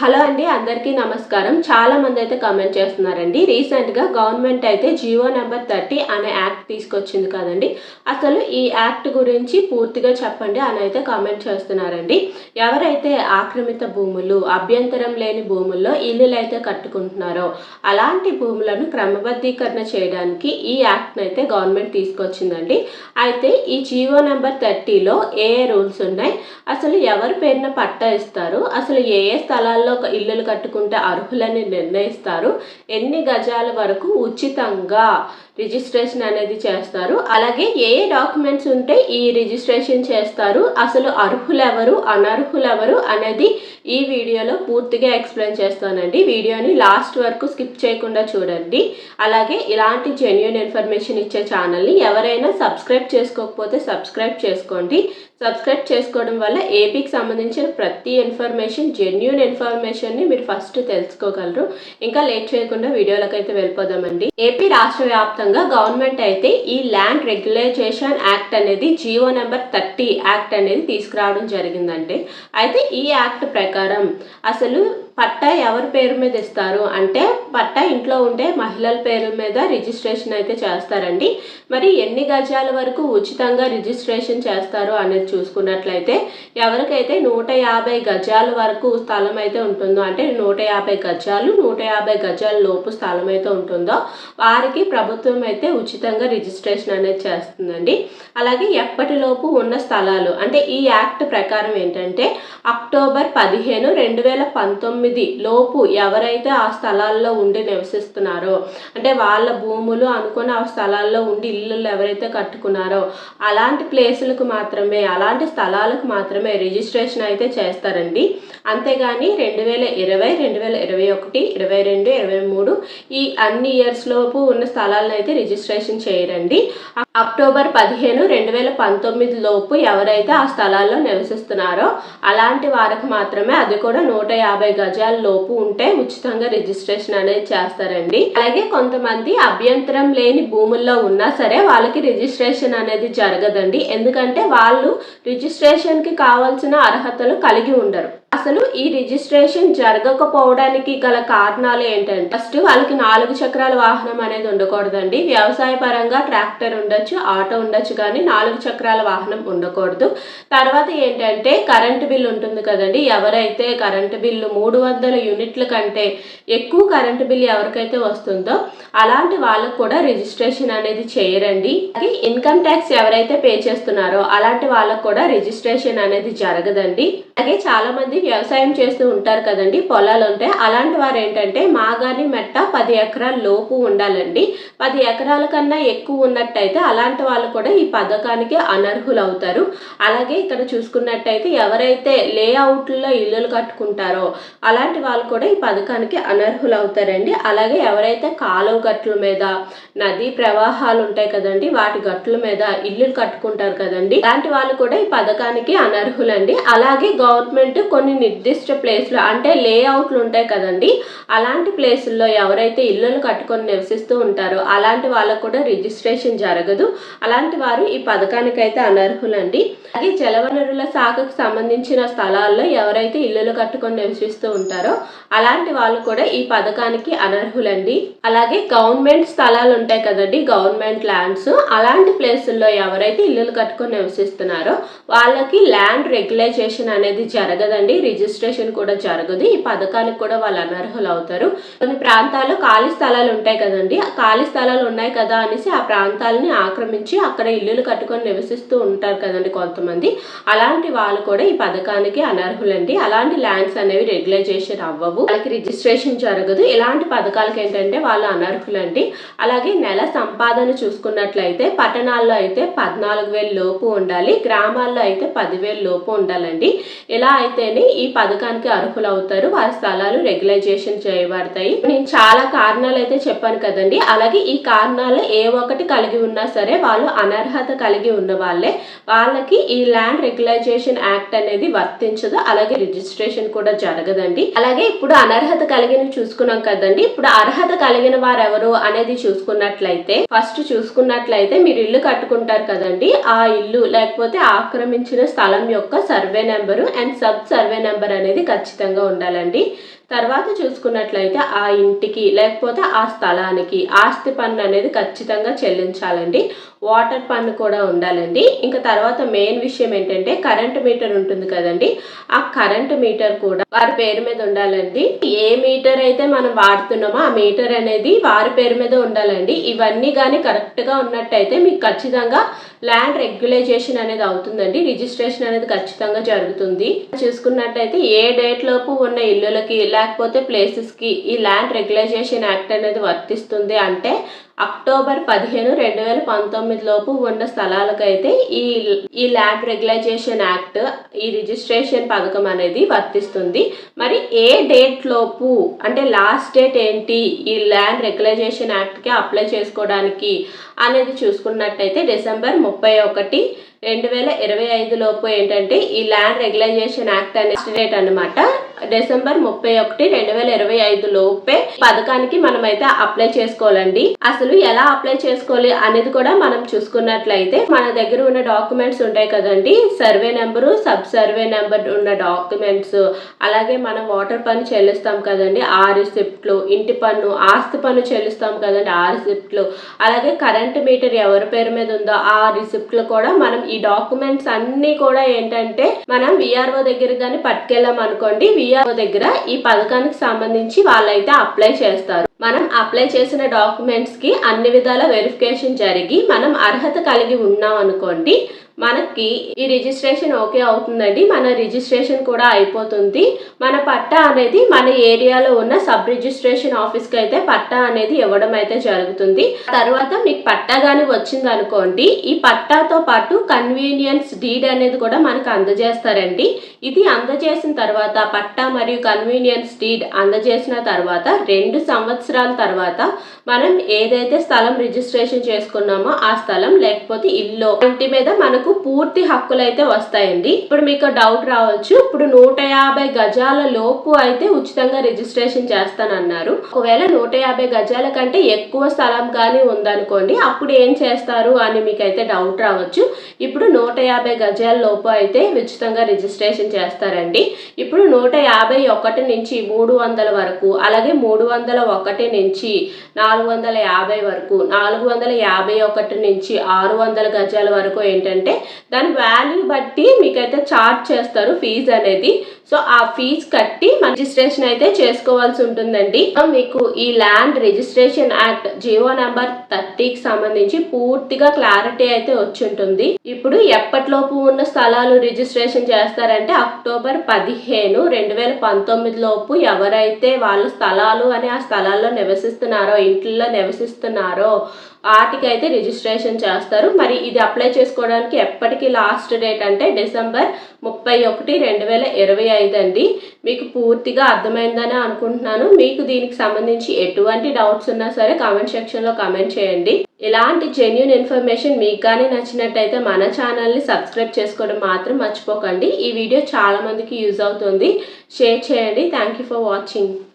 Hello అండి అందరికీ నమస్కారం. చాలా మంది అయితే కామెంట్ చేస్తున్నారండి. రీసెంట్గా గవర్నమెంట్ అయితే జియో నెంబర్ థర్టీ అనే యాక్ట్ తీసుకొచ్చింది కదండి. అసలు ఈ యాక్ట్ గురించి పూర్తిగా చెప్పండి అని అయితే కామెంట్ చేస్తున్నారండి. ఎవరైతే ఆక్రమిత భూములు అభ్యంతరం లేని భూముల్లో ఇల్లులు అయితే కట్టుకుంటున్నారో అలాంటి భూములను క్రమబద్ధీకరణ చేయడానికి ఈ యాక్ట్ని అయితే గవర్నమెంట్ తీసుకొచ్చిందండి. అయితే ఈ జియో నెంబర్ థర్టీలో ఏ ఏ రూల్స్ ఉన్నాయి? అసలు ఎవరి పేరున పట్టా ఇస్తారు? అసలు ఏ ఏ స్థలాల్లో ఒక ఇల్లులు కట్టుకుంటే అర్హులని నిర్ణయిస్తారు. ఎన్ని గజాల వరకు ఉచితంగా రిజిస్ట్రేషన్ అనేది చేస్తారు? అలాగే ఏ ఏ డాక్యుమెంట్స్ ఉంటే ఈ రిజిస్ట్రేషన్ చేస్తారు? అసలు అర్హులెవరు అనర్హులెవరు అనేది ఈ వీడియోలో పూర్తిగా ఎక్స్ప్లెయిన్ చేస్తానండి. వీడియోని లాస్ట్ వరకు స్కిప్ చేయకుండా చూడండి. అలాగే ఇలాంటి జెన్యున్ ఇన్ఫర్మేషన్ ఇచ్చే ఛానల్ని ఎవరైనా సబ్స్క్రైబ్ చేసుకోకపోతే సబ్స్క్రైబ్ చేసుకోండి. సబ్స్క్రైబ్ చేసుకోవడం వల్ల ఏపీకి సంబంధించిన ప్రతి ఇన్ఫర్మేషన్ జెన్యున్ ఇన్ఫర్మేషన్ని మీరు ఫస్ట్ తెలుసుకోగలరు. ఇంకా లేట్ చేయకుండా వీడియోలకు అయితే వెళ్ళిపోదామండి ఏపీ రాష్ట్ర వ్యాప్తంగా గవర్నమెంట్ అయితే ఈ ల్యాండ్ రెగ్యులైజేషన్ యాక్ట్ అనేది జియో నెంబర్ థర్టీ యాక్ట్ అనేది తీసుకురావడం జరిగిందంటే అయితే ఈ యాక్ట్ ప్రకారం అసలు పట్టా ఎవరి పేరు మీద ఇస్తారు? అంటే పట్టా ఇంట్లో ఉండే మహిళల పేరు మీద రిజిస్ట్రేషన్ అయితే చేస్తారండి. మరి ఎన్ని గజాల వరకు ఉచితంగా రిజిస్ట్రేషన్ చేస్తారు అనేది చూసుకున్నట్లయితే ఎవరికైతే నూట యాభై గజాల వరకు స్థలం అయితే ఉంటుందో అంటే నూట యాభై గజాలు నూట యాభై గజాల లోపు స్థలం అయితే ఉంటుందో వారికి ప్రభుత్వం అయితే ఉచితంగా రిజిస్ట్రేషన్ అనేది చేస్తుందండి. అలాగే ఎప్పటిలోపు ఉన్న స్థలాలు? అంటే ఈ యాక్ట్ ప్రకారం ఏంటంటే అక్టోబర్ పదిహేను రెండు వేల పంతొమ్మిది లోపు ఎవరైతే ఆ స్థలాల్లో ఉండి నివసిస్తున్నారో అంటే వాళ్ళ భూములు అనుకుని ఆ స్థలాల్లో ఉండి ఇల్లు ఎవరైతే కట్టుకున్నారో అలాంటి ప్లేసులకు మాత్రమే అలాంటి స్థలాలకు మాత్రమే రిజిస్ట్రేషన్ అయితే చేస్తారండి. అంతేగాని రెండు వేల ఇరవై రెండు వేల ఇరవై ఒకటి ఇరవై రెండు ఇరవై మూడు ఈ అన్ని ఇయర్స్ లోపు ఉన్న స్థలాలను అయితే రిజిస్ట్రేషన్ చేయరండి. అక్టోబర్ పదిహేను రెండు వేల పంతొమ్మిది లోపు ఎవరైతే ఆ స్థలాల్లో నివసిస్తున్నారో అలాంటి వారికి మాత్రమే అది కూడా నూట యాభై గజాల లోపు ఉంటే ఉచితంగా రిజిస్ట్రేషన్ అనేది చేస్తారండి. అలాగే కొంతమంది అభ్యంతరం లేని భూముల్లో ఉన్నా సరే వాళ్ళకి రిజిస్ట్రేషన్ అనేది జరగదండి. ఎందుకంటే వాళ్ళు రిజిస్ట్రేషన్కి కావాల్సిన అర్హతలు కలిగి ఉండరు. అసలు ఈ రిజిస్ట్రేషన్ జరగకపోవడానికి గల కారణాలు ఏంటంటే ఫస్ట్ వాళ్ళకి నాలుగు చక్రాల వాహనం అనేది ఉండకూడదండి. వ్యవసాయ పరంగా ట్రాక్టర్ ఉండొచ్చు ఆటో ఉండొచ్చు కానీ నాలుగు చక్రాల వాహనం ఉండకూడదు. తర్వాత ఏంటంటే కరెంటు బిల్ ఉంటుంది కదండి. ఎవరైతే కరెంటు బిల్లు మూడు వందల యూనిట్ల కంటే ఎక్కువ కరెంటు బిల్ ఎవరికైతే వస్తుందో అలాంటి వాళ్ళకు కూడా రిజిస్ట్రేషన్ అనేది చేయరండి. అది ఇన్కమ్ ట్యాక్స్ ఎవరైతే పే చేస్తున్నారో అలాంటి వాళ్ళకు కూడా రిజిస్ట్రేషన్ అనేది జరగదండి. అలాగే చాలా మంది వ్యవసాయం చేస్తూ ఉంటారు కదండి పొలాలు ఉంటాయి అలాంటి వారు ఏంటంటే మాగాని మెట్ట పది ఎకరాల లోపు ఉండాలండి. పది ఎకరాల కన్నా ఎక్కువ ఉన్నట్టయితే అలాంటి వాళ్ళు కూడా ఈ పథకానికి అనర్హులు అవుతారు అలాగే ఇక్కడ చూసుకున్నట్టయితే ఎవరైతే లేఅవుట్లో ఇల్లులు కట్టుకుంటారో అలాంటి వాళ్ళు కూడా ఈ పథకానికి అనర్హులు అవుతారండి అలాగే ఎవరైతే కాలువ గట్ల మీద నదీ ప్రవాహాలు ఉంటాయి కదండి వాటి గట్ల మీద ఇల్లులు కట్టుకుంటారు కదండి. అలాంటి వాళ్ళు కూడా ఈ పథకానికి అనర్హులండి. అలాగే గవర్నమెంట్ కొన్ని నిర్దిష్ట ప్లేస్లు అంటే లేఅవుట్లు ఉంటాయి కదండి అలాంటి ప్లేసుల్లో ఎవరైతే ఇల్లులు కట్టుకొని నివసిస్తూ ఉంటారో అలాంటి వాళ్ళకు కూడా రిజిస్ట్రేషన్ జరగదు. అలాంటి వారు ఈ పథకానికి అయితే అనర్హులండి. అలాగే జలవనరుల శాఖకు సంబంధించిన స్థలాల్లో ఎవరైతే ఇల్లులు కట్టుకొని నివసిస్తూ ఉంటారో అలాంటి వాళ్ళు కూడా ఈ పథకానికి అనర్హులండి. అలాగే గవర్నమెంట్ స్థలాలు ఉంటాయి కదండి గవర్నమెంట్ ల్యాండ్స్ అలాంటి ప్లేసుల్లో ఎవరైతే ఇల్లులు కట్టుకొని నివసిస్తున్నారో వాళ్ళకి ల్యాండ్ రెగ్యులైజేషన్ అనేది జరగదండి. రిజిస్ట్రేషన్ కూడా జరగదు. ఈ పథకానికి కూడా వాళ్ళు అనర్హులు అవుతారు కొన్ని ప్రాంతాల్లో ఖాళీ స్థలాలు ఉంటాయి కదండి. ఖాళీ స్థలాలు ఉన్నాయి కదా అనేసి ఆ ప్రాంతాలని ఆక్రమించి అక్కడ ఇల్లులు కట్టుకొని నివసిస్తూ ఉంటారు కదండి కొంతమంది. అలాంటి వాళ్ళు కూడా ఈ పథకానికి అనర్హులండి. అలాంటి ల్యాండ్స్ అనేవి రెగ్యులైజేషన్ అవ్వవు. వాళ్ళకి రిజిస్ట్రేషన్ జరగదు. ఇలాంటి పథకాలకి ఏంటంటే వాళ్ళు అనర్హులండి. అలాగే నెల సంపాదన చూసుకున్నట్లయితే పట్టణాల్లో అయితే పద్నాలుగు వేలు లోపు ఉండాలి. గ్రామాల్లో అయితే పదివేల లోపు ఉండాలండి. ఇలా అయితేనే ఈ పథకానికి అర్హులవుతారు. వారి స్థలాలు రెగ్యులైజేషన్ చేయబడతాయి. నేను చాలా కారణాలు అయితే చెప్పాను కదండి. అలాగే ఈ కారణాలు ఏ ఒక్కటి కలిగి ఉన్నా సరే వాళ్ళు అనర్హత కలిగి ఉన్న వాళ్ళే. వాళ్ళకి ఈ ల్యాండ్ రెగ్యులైజేషన్ యాక్ట్ అనేది వర్తించదు. అలాగే రిజిస్ట్రేషన్ కూడా జరగదండి. అలాగే ఇప్పుడు అనర్హత కలిగిన చూసుకున్నాం కదండి. ఇప్పుడు అర్హత కలిగిన వారు ఎవరు అనేది చూసుకున్నట్లయితే ఫస్ట్ చూసుకున్నట్లయితే మీరు ఇల్లు కట్టుకుంటారు కదండి. ఆ ఇల్లు లేకపోతే ఆక్రమించిన స్థలం యొక్క survey number and sub survey number అనేది ఖచ్చితంగా ఉండాలండి. తర్వాత చూసుకున్నట్లయితే ఆ ఇంటికి లేకపోతే ఆ స్థలానికి ఆస్తి పన్ను అనేది ఖచ్చితంగా చెల్లించాలండి. వాటర్ పన్ను కూడా ఉండాలండి. ఇంకా తర్వాత మెయిన్ విషయం ఏంటంటే కరెంట్ మీటర్ ఉంటుంది కదండి. ఆ కరెంట్ మీటర్ కూడా వారి పేరు మీద ఉండాలండి. ఏ మీటర్ అయితే మనం వాడుతున్నామో ఆ మీటర్ అనేది వారి పేరు మీద ఉండాలండి. ఇవన్నీ కానీ కరెక్ట్గా ఉన్నట్టయితే మీకు ఖచ్చితంగా ల్యాండ్ రెగ్యులైజేషన్ అనేది అవుతుందండి. రిజిస్ట్రేషన్ అనేది ఖచ్చితంగా జరుగుతుంది. చూసుకున్నట్టయితే ఏ డేట్ లోపు ఉన్న ఇల్లులకి లేకపోతే ప్లేసెస్కి ఈ ల్యాండ్ రెగ్యులైజేషన్ యాక్ట్ అనేది వర్తిస్తుంది అంటే అక్టోబర్ పదిహేను రెండు వేల పంతొమ్మిది లోపు ఉన్న స్థలాలకైతే ఈ ఈ ల్యాండ్ రెగ్యులైజేషన్ యాక్ట్ ఈ రిజిస్ట్రేషన్ పథకం అనేది వర్తిస్తుంది. మరి ఏ డేట్ లోపు అంటే లాస్ట్ డేట్ ఏంటి ఈ ల్యాండ్ రెగ్యులైజేషన్ యాక్ట్కి అప్లై చేసుకోవడానికి అనేది చూసుకున్నట్టయితే డిసెంబర్ ముప్పై ఒకటి రెండు వేల ఇరవై ఐదు లోపు ఏంటంటే ఈ ల్యాండ్ రెగ్యులైజేషన్ యాక్ట్ అనే డేట్ అనమాట డిసెంబర్ ముప్పై ఒకటి రెండు వేల ఇరవై ఐదు లోపే పథకానికి మనం అయితే అప్లై చేసుకోవాలండి. అసలు ఎలా అప్లై చేసుకోవాలి అనేది కూడా మనం చూసుకున్నట్లయితే మన దగ్గర ఉన్న డాక్యుమెంట్స్ ఉంటాయి కదండి. Survey number sub survey number ఉన్న డాక్యుమెంట్స్ అలాగే మనం వాటర్ పన్ను చెల్లిస్తాం కదండి. ఆ రిసిప్ట్లు ఇంటి పన్ను ఆస్తి పన్ను చెల్లిస్తాం కదండి. ఆ రిసిప్ట్లు అలాగే కరెంట్ మీటర్ ఎవరి పేరు మీద ఉందో ఆ రిసిప్ట్లు కూడా మనం ఈ డాక్యుమెంట్స్ అన్ని కూడా ఏంటంటే మనం విఆర్ఓ దగ్గర కానీ పట్టుకెళ్ళాం అనుకోండి విఆర్ఓ దగ్గర ఈ పథకానికి సంబంధించి వాళ్ళైతే అప్లై చేస్తారు. మనం అప్లై చేసిన డాక్యుమెంట్స్కి అన్ని విధాల వెరిఫికేషన్ జరిగి మనం అర్హత కలిగి ఉన్నాం అనుకోండి మనకి ఈ రిజిస్ట్రేషన్ ఓకే అవుతుందండి. మన రిజిస్ట్రేషన్ కూడా అయిపోతుంది. మన పట్టా అనేది మన ఏరియాలో ఉన్న సబ్ రిజిస్ట్రేషన్ ఆఫీస్కి అయితే పట్టా అనేది ఇవ్వడం అయితే జరుగుతుంది. తర్వాత మీకు పట్టా కానీ వచ్చింది అనుకోండి ఈ పట్టాతో పాటు కన్వీనియన్స్ డీడ్ అనేది కూడా మనకు అందజేస్తారండి. ఇది అందజేసిన తర్వాత పట్టా మరియు కన్వీనియన్స్ డీడ్ అందజేసిన తర్వాత రెండు సంవత్సరాల తర్వాత మనం ఏదైతే స్థలం రిజిస్ట్రేషన్ చేసుకున్నామో ఆ స్థలం లేకపోతే ఇల్లు ఇంటి మీద మనకు పూర్తి హక్కులు అయితే వస్తాయండి. ఇప్పుడు మీకు డౌట్ రావచ్చు. ఇప్పుడు నూట యాభై గజాల లోపు అయితే ఉచితంగా రిజిస్ట్రేషన్ చేస్తానన్నారు. ఒకవేళ నూట యాభై గజాల కంటే ఎక్కువ స్థలం కానీ ఉందనుకోండి అప్పుడు ఏం చేస్తారు అని మీకు అయితే డౌట్ రావచ్చు. ఇప్పుడు నూట యాభై గజాల లోపు అయితే ఉచితంగా రిజిస్ట్రేషన్ చేస్తారండి. ఇప్పుడు నూట యాభై ఒకటి నుంచి మూడు వందల వరకు అలాగే మూడు వందల ఒకటి నుంచి నాలుగు వందల యాభై వరకు నాలుగు వందల యాభై ఒకటి నుంచి ఆరు వందల గజాల వరకు ఏంటంటే దాని వాల్యూ బట్టి మీకైతే చార్జ్ చేస్తారు ఫీజు అనేది. సో ఆ ఫీజ్ కట్టి రిజిస్ట్రేషన్ అయితే చేసుకోవాల్సి ఉంటుందండి. మీకు ఈ land registration act G O number థర్టీకి సంబంధించి పూర్తిగా క్లారిటీ అయితే వచ్చి ఉంటుంది. ఇప్పుడు ఎప్పటిలోపు ఉన్న స్థలాలు రిజిస్ట్రేషన్ చేస్తారంటే అక్టోబర్ పదిహేను రెండు వేల పంతొమ్మిది లోపు ఎవరైతే వాళ్ళ స్థలాలు అని ఆ స్థలాల్లో నివసిస్తున్నారో ఇంట్లో నివసిస్తున్నారో వాటికైతే రిజిస్ట్రేషన్ చేస్తారు. మరి ఇది అప్లై చేసుకోవడానికి ఎప్పటికీ లాస్ట్ డేట్ అంటే డిసెంబర్ ముప్పై ఒకటి రెండు వేల ఇరవై ఐదు అండి. మీకు పూర్తిగా అర్థమైందని అనుకుంటున్నాను. మీకు దీనికి సంబంధించి ఎటువంటి డౌట్స్ ఉన్నా సరే కామెంట్ సెక్షన్లో కామెంట్ చేయండి. ఇలాంటి జెన్యున్ ఇన్ఫర్మేషన్ మీకు కానీ నచ్చినట్టయితే మన ఛానల్ని సబ్స్క్రైబ్ చేసుకోవడం మాత్రం మర్చిపోకండి. ఈ వీడియో చాలామందికి యూజ్ అవుతుంది. షేర్ చేయండి. Thank you for watching